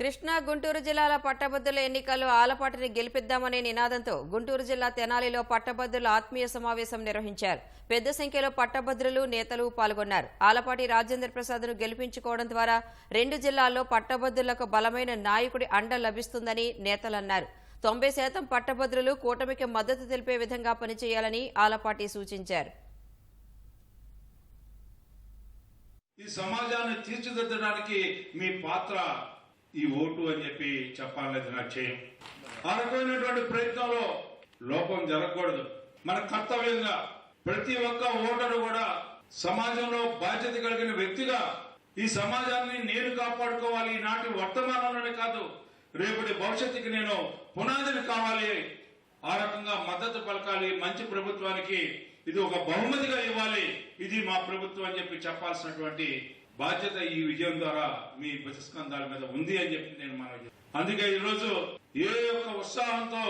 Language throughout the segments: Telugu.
కృష్ణా గుంటూరు జిల్లాల పట్టభద్రుల ఎన్నికల్లో ఆలపాటిని గెలిపిద్దామనే నినాదంతో గుంటూరు జిల్లా తెనాలిలో పట్టభద్రుల ఆత్మీయ సమావేశం నిర్వహించారు. పెద్ద సంఖ్యలో పట్టభద్రులు నేతలు పాల్గొన్నారు. ఆలపాటి రాజేంద్ర ప్రసాద్ను గెలిపించుకోవడం ద్వారా రెండు జిల్లాల్లో పట్టభద్రులకు బలమైన నాయకుడి అండ లభిస్తుందని నేతలన్నారు. తొంభై శాతం పట్టభద్రులు కూటమికి మద్దతు తెలిపే విధంగా పనిచేయాలని ఆలపాటి సూచించారు. ఈ సమాజాన్ని తీర్చిదిద్దడానికి మీ పాత్ర ఈ ఓటు అని చెప్పి చెప్పాలనేది నా చేయం. ఆ రకమైనటువంటి ప్రయత్నంలో లోపం జరగకూడదు. మన కర్తవ్యంగా ప్రతి ఒక్క ఓటరు కూడా సమాజంలో బాధ్యత కలిగిన వ్యక్తిగా ఈ సమాజాన్ని నేను కాపాడుకోవాలి. నాటి వర్తమానంలోనే కాదు రేపటి భవిష్యత్తుకి నేను పునాదిని కావాలి. ఆ రకంగా మద్దతు పలకాలి. మంచి ప్రభుత్వానికి ఇది ఒక బహుమతిగా ఇవ్వాలి. ఇది మా ప్రభుత్వం అని చెప్పి చెప్పాల్సినటువంటి బాధ్యత ఈ విజయం ద్వారా మీ ప్రతిస్కంధాల మీద ఉంది అని చెప్పి నేను మనవి అందుకే ఈరోజు ఏ యొక్క ఉత్సాహంతో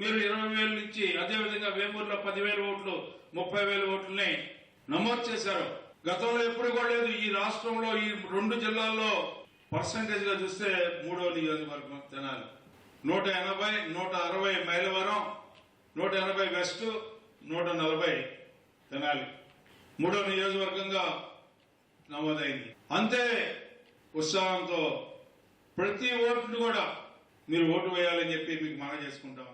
మీరు ఇరవై వేల నుంచి అదేవిధంగా వేమూరులో పదివేల ఓట్లు ముప్పై వేల ఓట్లని నమోదు చేశారు. గతంలో ఎప్పుడు కూడా లేదు. ఈ రాష్ట్రంలో ఈ రెండు జిల్లాల్లో పర్సంటేజ్గా చూస్తే మూడో నియోజకవర్గం తెనాలి నూట ఎనభై నూట అరవై మైలవరం నూట ఎనభై వెస్ట్ నూట నలభై తెనాలి. మూడో నియోజకవర్గంగా నమోదైంది. అంతే ఉత్సాహంతో ప్రతి ఓటును కూడా మీరు ఓటు వేయాలని చెప్పి మీకు మనం చేసుకుంటాం